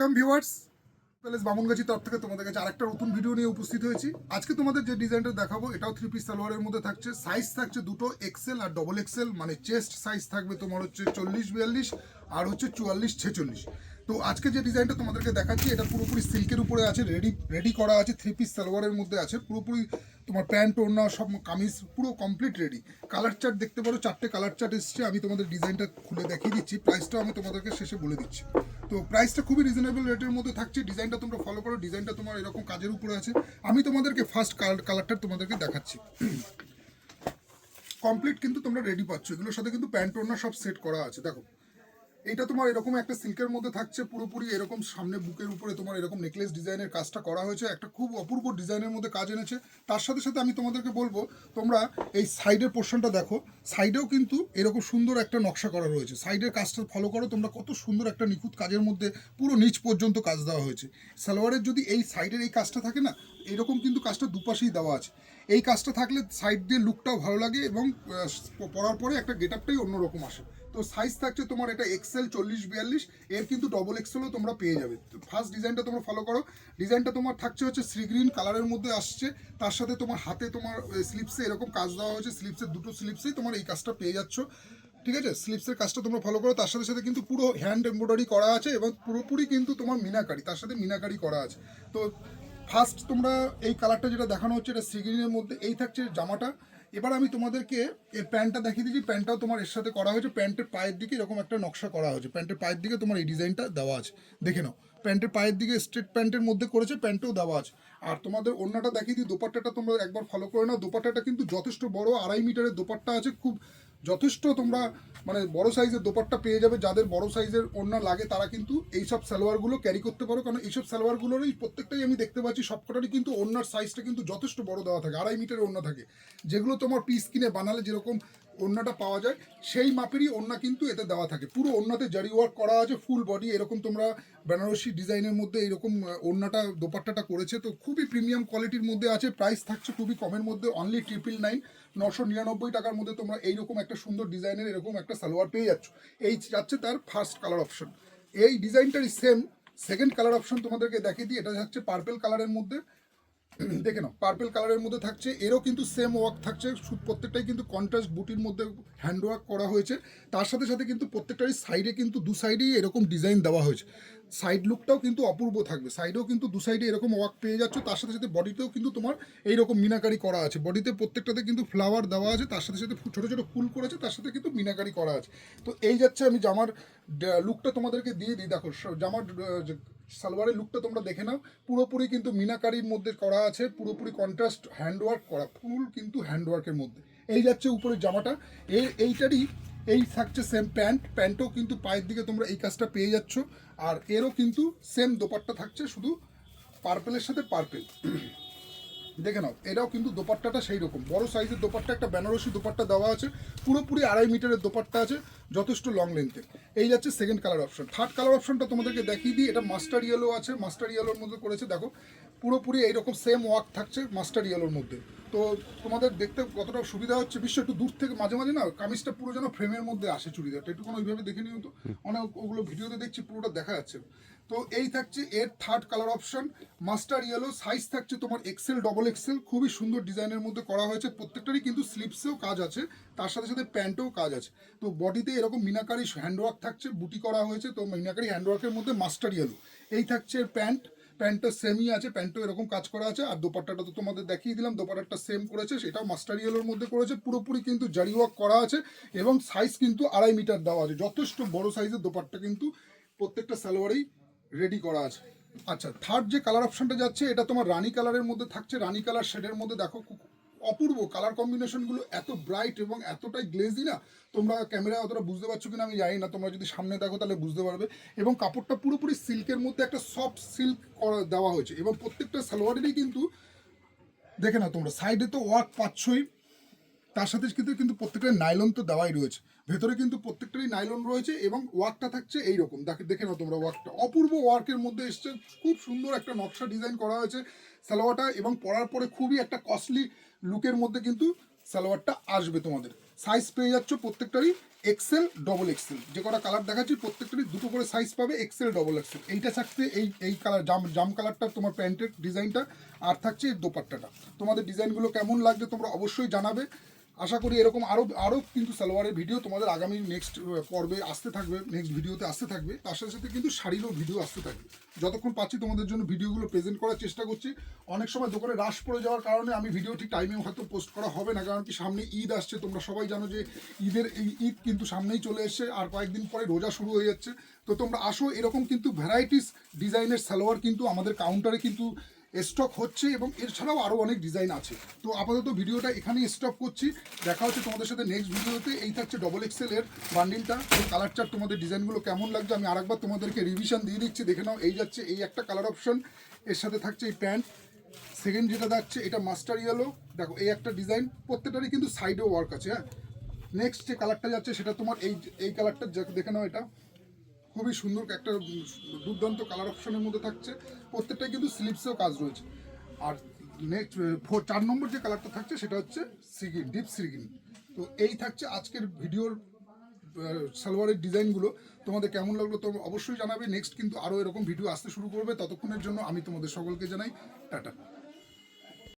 Welcome viewers palace Bamungachhi তরফ থেকে তোমাদের কাছে আরেকটা নতুন ভিডিও নিয়ে উপস্থিত হয়েছি। আজকে তোমাদের যে ডিজাইনটা দেখাবো, এটাও থ্রি পিস সালোয়ারের মধ্যে থাকছে। সাইজ থাকছে দুটো এক্সেল আর ডবল এক্সেল মানে চেস্ট সাইজ থাকবে তোমার হচ্ছে চল্লিশ বিয়াল্লিশ আর হচ্ছে চুয়াল্লিশ ছেচল্লিশ। তো আজকে যে ডিজাইনটা তোমাদেরকে দেখাচ্ছি, এটা পুরোপুরি সিল্কের উপরে আছে রেডি রেডি করা আছে থ্রি পিস সালোয়ারের মধ্যে আছে। পুরোপুরি তোমার প্যান্ট, ওড়না, সব কামিজ, পুরো কমপ্লিট রেডি কালার চার্ট দেখতে পারো, চারটে কালার চার্ট এসছে, আমি তোমাদের ডিজাইনটা খুলে দেখিয়ে দিচ্ছি। প্রাইসটাও আমি তোমাদেরকে শেষে বলে দিচ্ছি। তো প্রাইসটা খুবই রিজনেবল রেটের মধ্যে থাকছে। ডিজাইনটা তোমরা ফলো করো। ডিজাইনটা তোমার এরকম কাজের উপরে আছে। আমি তোমাদেরকে ফার্স্ট কালার কালারটা তোমাদেরকে দেখাচ্ছি। কমপ্লিট কিন্তু তোমরা রেডি পাচ্ছ। এগুলোর সাথে কিন্তু প্যান্ট সব সেট করা আছে। দেখো এইটা তোমার এরকম একটা সিল্কের মধ্যে থাকছে পুরোপুরি, এরকম সামনে বুকের উপরে তোমার এরকম নেকলেস ডিজাইনের কাজটা করা হয়েছে, একটা খুব অপূর্ব ডিজাইনের মধ্যে কাজ এনেছে। তার সাথে সাথে আমি তোমাদেরকে বলব, তোমরা এই সাইডের পোর্শনটা দেখো, সাইডেও কিন্তু এরকম সুন্দর একটা নকশা করা রয়েছে। সাইডের কাজটা ফলো করো, তোমরা কত সুন্দর একটা নিখুঁত কাজের মধ্যে পুরো নিচ পর্যন্ত কাজ দেওয়া হয়েছে। সালোয়ারের যদি এই সাইডের এই কাজটা থাকে না, এরকম কিন্তু কাজটা দুপাশেই দেওয়া আছে। এই কাজটা থাকলে সাইড দিয়ে লুকটাও ভালো লাগে এবং পরার পরে একটা গেট আপটাই অন্যরকম আসে। তো সাইজ থাকছে তোমার এটা এক্সেল চল্লিশ বিয়াল্লিশ, এর কিন্তু ডবল এক্সেলও তোমরা পেয়ে যাবে। ফার্স্ট ডিজাইনটা তোমরা ফলো করো। ডিজাইনটা তোমার থাকছে হচ্ছে সি গ্রিন কালারের মধ্যে আসছে। তার সাথে তোমার হাতে তোমার স্লিপসে এরকম কাজ দেওয়া হয়েছে। স্লিপসের দুটো স্লিপসেই তোমার এই কাজটা পেয়ে যাচ্ছ। ঠিক আছে? স্লিপসের কাজটা তোমরা ফলো করো। তার সাথে সাথে কিন্তু পুরো হ্যান্ড এমব্রয়ডারি করা আছে এবং পুরোপুরি কিন্তু তোমার মিনাকারি, তার সাথে মিনাকারি করা আছে। তো ফার্স্ট তোমরা এই কালারটা যেটা দেখানো হচ্ছে এটা সিগ্রিনের মধ্যে, এই থাকছে জামাটা। এবার আমি তোমাদেরকে এর প্যান্টটা দেখিয়ে দিচ্ছি প্যান্টটাও তোমার এর সাথে করা হয়েছে। প্যান্টের পায়ের দিকে এরকম একটা নকশা করা হয়েছে। প্যান্টের পায়ের দিকে তোমার এই ডিজাইনটা দেওয়া আছে। দেখে নাও, প্যান্টের পায়ের দিকে স্ট্রেট প্যান্টের মধ্যে করেছে, প্যান্টেও দেওয়া আছে। আর তোমাদের অন্যটা দেখিয়ে দিই, দোপাট্টাটা তোমরা একবার ফলো করে নাও। দোপাট্টাটা কিন্তু যথেষ্ট বড়, আড়াই মিটারের দোপাট্টা আছে, খুব যথেষ্ট তোমরা মানে বড় সাইজের দোপাট্টা পেয়ে যাবে, যাদের বড় সাইজের ওড়না লাগে তারা কিন্তু এইসব সালোয়ারগুলো ক্যারি করতে পারো। কারণ এইসব সালোয়ারগুলোরই প্রত্যেকটাই আমি দেখতে পাচ্ছি, সবকটারই কিন্তু ওড়নার সাইজটা কিন্তু যথেষ্ট বড় দেওয়া থাকে, আড়াই মিটারের ওড়না থাকে। যেগুলো তোমার পিস কিনে বানালে যেরকম ওড়নাটা পাওয়া যায়, সেই মাপেরই ওড়না কিন্তু এতে দেওয়া থাকে। পুরো ওড়নাতে জারি ওয়ার্ক করা আছে ফুল বডি এরকম তোমরা বেনারসি ডিজাইনের মধ্যে এরকম ওড়নাটা দোপাট্টাটা করেছে। তো খুবই প্রিমিয়াম কোয়ালিটির মধ্যে আছে প্রাইস থাকছে খুবই কমের মধ্যে অনলি ট্রিপল নাইন নশো নিরানব্বই টাকার মধ্যে তোমরা এইরকম একটা সুন্দর ডিজাইনের এরকম একটা সালোয়ার পেয়ে যাচ্ছ। এই যাচ্ছে তার ফার্স্ট কালার অপশন এই ডিজাইনটারই সেম সেকেন্ড কালার অপশন তোমাদেরকে দেখিয়ে দিই, এটা হচ্ছে পার্পেল কালারের মধ্যে। দেখে নাও পার্পেল কালারের মধ্যে থাকছে, এরও কিন্তু সেম ওয়ার্ক থাকছে প্রত্যেকটাই কিন্তু কন্ট্রাস্ট বুটির মধ্যে হ্যান্ড ওয়ার্ক করা হয়েছে। তার সাথে সাথে কিন্তু প্রত্যেকটারই সাইডে কিন্তু দু সাইডেই এরকম ডিজাইন দেওয়া হয়েছে। সাইড লুকটাও কিন্তু অপূর্ব থাকবে সাইডেও কিন্তু দু সাইডে এরকম ওয়ার্ক পেয়ে যাচ্ছ, তার সাথে সাথে বডিতেও কিন্তু তোমার এইরকম মিনাকারি করা আছে। বডিতে প্রত্যেকটাতে কিন্তু ফ্লাওয়ার দেওয়া আছে, তার সাথে সাথে ছোট ছোট ফুল করেছে, তার সাথে কিন্তু মিনাকারি করা আছে। তো এই যাচ্ছে আমি জামার লুকটা তোমাদেরকে দিয়ে দিই। দেখো জামার সালোয়ারের লুকটা তোমরা দেখে নাও। পুরোপুরি কিন্তু মিনাকারির মধ্যে করা আছে, পুরোপুরি কন্ট্রাস্ট হ্যান্ডওয়ার্ক করা, ফুল কিন্তু হ্যান্ডওয়ার্কের মধ্যে। এই যাচ্ছে উপরের জামাটা। এই, এইটারই, এই থাকছে সেম প্যান্ট প্যান্টও কিন্তু পায়ের দিকে তোমরা এই কাজটা পেয়ে যাচ্ছ। আর এরও কিন্তু সেম দোপাট্টা থাকছে শুধু পার্পেলের সাথে পার্পেল দেখে নাও, এটাও কিন্তু দোপাট্টাটা সেই রকম বড় সাইজের দোপাট্টা, একটা বেনারসি দোপাট্টা দেওয়া আছে। পুরোপুরি আড়াই মিটারের দোপাট্টা আছে, যথেষ্ট লং লেন্থের এই যাচ্ছে second colour option third colour অপশনটা তোমাদেরকে দেখিয়ে দিই, এটা মাস্টার ইয়েলো আছে মাস্টার ইয়েলোর মধ্যে করেছে, দেখো। পুরোপুরি এইরকম সেম ওয়ার্ক থাকছে মাস্টার ইয়েলোর মধ্যে। তো তোমাদের দেখতে কতটা সুবিধা হচ্ছে, বিশ্ব একটু দূর থেকে মাঝে মাঝে না, কামিজটা পুরো যেন ফ্রেমের মধ্যে আসে চুড়িদারটা। একটু কোনো ওইভাবে দেখে নিও তো। অনেক ওগুলো ভিডিওতে দেখছি, পুরোটা দেখা যাচ্ছে। তো এই থাকছে এর third colour option mustard yellow size থাকছে তোমার এক্সেল ডবল এক্সেল খুবই সুন্দর ডিজাইনের মধ্যে করা হয়েছে, প্রত্যেকটারই কিন্তু স্লিপসেও কাজ আছে, তার সাথে সাথে প্যান্টেও কাজ আছে। তো বডিতে এরকম মিনাকারি হ্যান্ডওয়ার্ক থাকছে বুটি করা হয়েছে, তো মিনাকারি হ্যান্ডওয়ার্কের মধ্যে মাস্টার ইয়েলো এই থাকছে এর প্যান্ট প্যান্টটা সেমই আছে প্যান্টও এরকম কাজ করা আছে, আর দোপাট্টাটা তো তোমাদের দেখিয়ে দিলাম দোপাট্টাটা সেম করেছে, সেটাও মাস্টার ইয়েলোর মধ্যে করেছে, পুরোপুরি কিন্তু জারি ওয়ার্ক করা আছে, এবং সাইজ কিন্তু আড়াই মিটার দেওয়া আছে, যথেষ্ট বড় সাইজের দোপাট্টা কিন্তু প্রত্যেকটা সালোয়ারেই রেডি করা আছে। আচ্ছা থার্ড যে কালার অপশনটা যাচ্ছে, এটা তোমার রানী কালারের মধ্যে থাকছে। রানী কালার শেডের মধ্যে দেখো অপূর্ব কালার কম্বিনেশনগুলো এত ব্রাইট এবং এতটাই গ্লেজি না, তোমরা ক্যামেরায় অতটা বুঝতে পারছ কিনা আমি জানি না। তোমরা যদি সামনে দেখো, তাহলে বুঝতে পারবে। এবং কাপড়টা পুরোপুরি সিল্কের মধ্যে একটা সফট সিল্ক দেওয়া হয়েছে। এবং প্রত্যেকটা সালোয়ারেরই কিন্তু, দেখে না তোমরা সাইডে তো ওয়ার্ক পাচ্ছই। তার সাথে কিন্তু কিন্তু প্রত্যেকটা নাইলন তো দেওয়াই রয়েছে। ভেতরে কিন্তু প্রত্যেকটারই নাইলন রয়েছে এবং ওয়ার্কটা থাকছে এইরকম। দেখে দেখে নাও তোমরা ওয়ার্কটা। অপূর্ব ওয়ার্কের মধ্যে এসছে, খুব সুন্দর একটা নকশা ডিজাইন করা হয়েছে সালোয়ারটা এবং পরার পরে খুবই একটা কস্টলি লুকের মধ্যে কিন্তু সালোয়ারটা আসবে তোমাদের। সাইজ পেয়ে যাচ্ছ প্রত্যেকটারই এক্সেল ডবল এক্সেল যে কটা কালার দেখাচ্ছি, প্রত্যেকটারই দুটো করে সাইজ পাবে এক্সেল ডবল এক্সেল এইটা থাকছে এই এই কালার জাম জাম কালারটা তোমার প্যান্টের ডিজাইনটা আর থাকছে এই দোপাট্টাটা। তোমাদের ডিজাইনগুলো কেমন লাগছে তোমরা অবশ্যই জানাবে। আশা করি এরকম আরও আরও কিন্তু সালোয়ারের ভিডিও তোমাদের আগামী নেক্সট পর্বে আসতে থাকবে নেক্সট ভিডিওতে আসতে থাকবে। তার সাথে সাথে কিন্তু শাড়িরও ভিডিও আসতে থাকবে। যতক্ষণ পাচ্ছি তোমাদের জন্য ভিডিওগুলো প্রেজেন্ট করার চেষ্টা করছি, অনেক সময় দোকানে রাশ পড়ে যাওয়ার কারণে আমি ভিডিও ঠিক টাইমে হয়তো পোস্ট করা হবে না, কারণ কি সামনে ঈদ আসছে, তোমরা সবাই জানো যে ঈদের এই ঈদ কিন্তু সামনেই চলে এসছে, আর কয়েকদিন পরে রোজা শুরু হয়ে যাচ্ছে। তো তোমরা আসো, এরকম কিন্তু ভ্যারাইটিস ডিজাইনের সালোয়ার কিন্তু আমাদের কাউন্টারে কিন্তু স্টক হচ্ছে এবং এছাড়াও আরও অনেক ডিজাইন আছে। তো আপাতত ভিডিওটা এখানেই স্টপ করছি। দেখা হচ্ছে তোমাদের সাথে নেক্সট ভিডিওতে। এই থাকছে ডবল এক্সেল এর বান্ডিলটা এই কালার চার্ট তোমাদের ডিজাইনগুলো কেমন লাগছে আমি আরেকবার তোমাদেরকে রিভিশন দিয়ে দিচ্ছি। দেখে নাও, এই যাচ্ছে এই একটা কালার অপশন এর সাথে থাকছে এই প্যান্ট সেকেন্ড যেটা যাচ্ছে এটা মাস্টার ইয়েলো দেখো, এই একটা ডিজাইন প্রত্যেকটারই কিন্তু সাইডেও ওয়ার্ক আছে হ্যাঁ? নেক্সট যে কালারটা যাচ্ছে, সেটা তোমার এই এই কালারটা দেখে নাও এটা। খুবই সুন্দর একটা দুর্দান্ত কালার অপশনের মধ্যে থাকছে। প্রত্যেকটাই কিন্তু স্লিপসেও কাজ রয়েছে। আর নেক্সট ফোর চার নম্বর যে কালারটা থাকছে সেটা হচ্ছে সিগিন ডিপ সিগিন তো এই থাকছে আজকের ভিডিওর সালোয়ারের ডিজাইনগুলো তোমাদের কেমন লাগল তোমরা অবশ্যই জানাবে। নেক্সট কিন্তু আরও এরকম ভিডিও আসতে শুরু করবে। ততক্ষণের জন্য আমি তোমাদের সকলকে জানাই, টাটা।